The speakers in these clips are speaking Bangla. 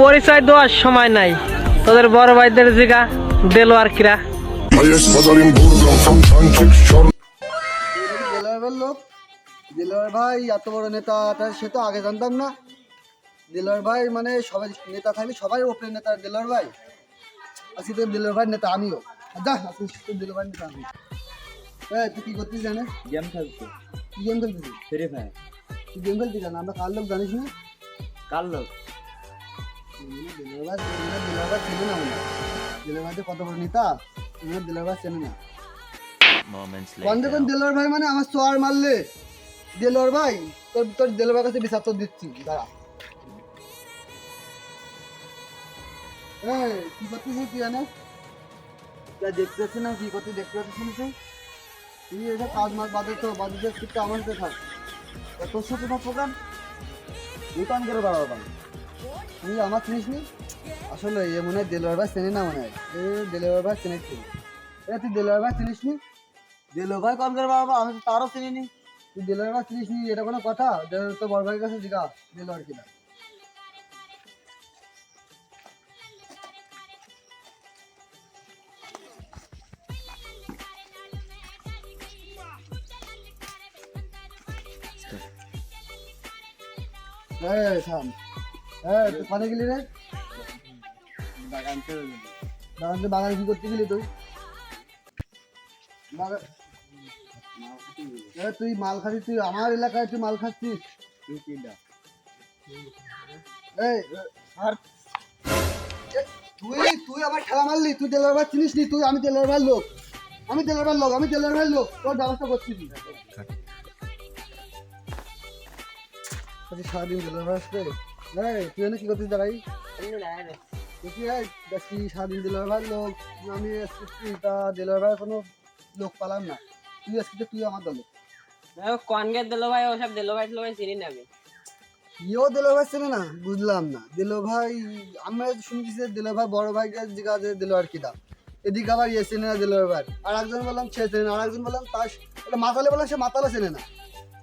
পরিচয় দেওয়ার সময় নাই। তোদের বড় ভাইদের জিগা দেলো আর কিরা লোক দিলওয়ার ভাই এত বড় নেতা সে তো আগে জানতাম না। দিলওয়ার ভাই মানে সবাই নেতা থাকলে সবাই ওপরে নেতা দিলওয়ার ভাই। আজকে তো দিলওয়ার ভাই নেতা আমিও। যা আজকে তো দিলওয়ার ভাই নেতা আমি। হ্যাঁ তুই কি করছিস জানে? গেম খেলছে কি গেম খেলছিস ফ্রি ফায়ার। তুই গেম খেলছিস জানা? আমরা কার লোক জানিস না? কার লোক? দিলওয়ার ভাই মনে কোন আমার সোয়ার মারলে দিলওয়ার ভাই তোর তোর ভাইয়ের কাছে তোর দিচ্ছি দাঁড়া। এই, কি করতেছিস তুই জানে যা দেখতে পাচ্ছি না কি করতে দেখতে পাচ্ছিস না তুই? এটা কাজ মাস বাদে তো বাদে একটু আমার থাক। তোর সাথে থাক প্রোগ্রাম? তুই করে বাড়াবো তুই আমার চিনিস নি আসলে এ মনে হয় দেলোয়ার ভাই চেনে না মনে হয়। এ দেলোয়ার ভাই চেনে কি? এ তুই দেলোয়ার ভাই চিনিস নি দেলো ভাই কম করে বাবা আমি তো তারও চিনি নি তুই দেলোয়ার ভাই চিনিস নি এটা কোনো কথা? দেলোয়ার তো বড় ভাইয়ের কাছে জিগা দেলোয়ার কিনা? এই থাম। এই তুই কোথায় গেলি রে? বাগান চলে বাগান তো বাগানে কি করতে গেলি তুই? বাগান তুই মাল খাচ্ছিস তুই আমার এলাকায় তুই মাল খাচ্ছিস? তুই কি দা এই আর তুই তুই আমার খেলা মারলি তুই তেলের ভাই চিনিস নি তুই আমি তেলের ভাই লোক। আমি তেলের ভাই লোক আমি তেলের ভাই লোক তোর ব্যবস্থা করছি আচ্ছা, সারাদিন তেলের ভাই আসবে এই তুই এনে কি করছিস দাঁড়াই? দেখি সারাদিন লোক আমি তা কোনো লোক পালাম না। তুই আজকে তুই আমার দলে। কনগে দিলো ভাই ওসব দিলো ভাই দিলো ভাই চিনি না আমি। ইও দিলো ভাই চেনে না বুঝলাম না। দিলো ভাই আমরা শুনছি যে দিলো ভাই বড় ভাইকে জিজ্ঞাসা দিলো আর কি দাম এদিকে আবার ইয়ে চেনে না দিলো ভাই আর একজন বললাম সে চেনে না। আর একজন বললাম তার এটা মাতালে বললাম সে মাতালে চেনে না।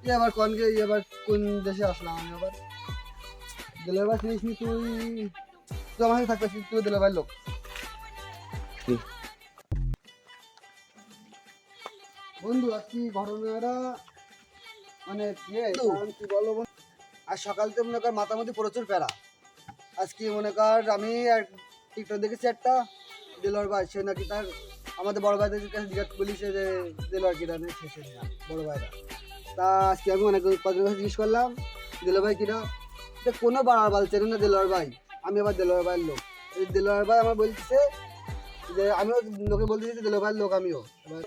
ই আবার কনকে ই আবার কোন দেশে আসলাম আমি আবার? দিলো ভাই চিনিস নি তুই? তুই আমার সাথে থাকতে তুই দিলো ভাই লোক। বন্ধু আজকে ঘটনাটা মানে কি কারণ কি বলব? বন্ধু? আজ সকাল থেকে মনে কর মাথামতি প্রচুর প্যারা। আজকে মনে কর আমি টিকটক দেখেছি একটা দিলর ভাই সে নাকি তার আমাদের বড় ভাইদের কাছে জিজ্ঞাসা বলিছে যে দিলর কিনা চেনে বড় ভাইরা। তা আজকে আমি অনেক কাছে জিজ্ঞেস করলাম দিলর ভাই কিনা কোনো বাড়ার বাল চেনে না দিলর ভাই? আমি আবার দিলর ভাইয়ের লোক। দিলর ভাই আমার বলতেছে যে আমিও লোকে বলতেছি যে দিলর ভাইয়ের লোক আমিও।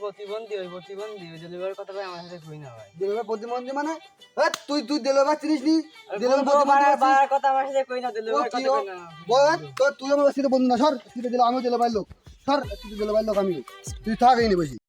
প্রতিবন্ধী ওই প্রতিবন্ধী ওই ডেলিভারি কথা ভাই আমার সাথে কই না ভাই। দিলর প্রতিবন্ধী মানে? তুই তুই দিলর ভাই চিনিস নি ভাই প্রতিবন্ধী আছিস? কথা আমার সাথে কই না? বল, তুই আমার সাথে বন্ধু না সর। তুই দিলে আমিও দিলে ভাই লোক। সর তুই দিলে ভাই লোক আমিও। তুই থাক এই বসি।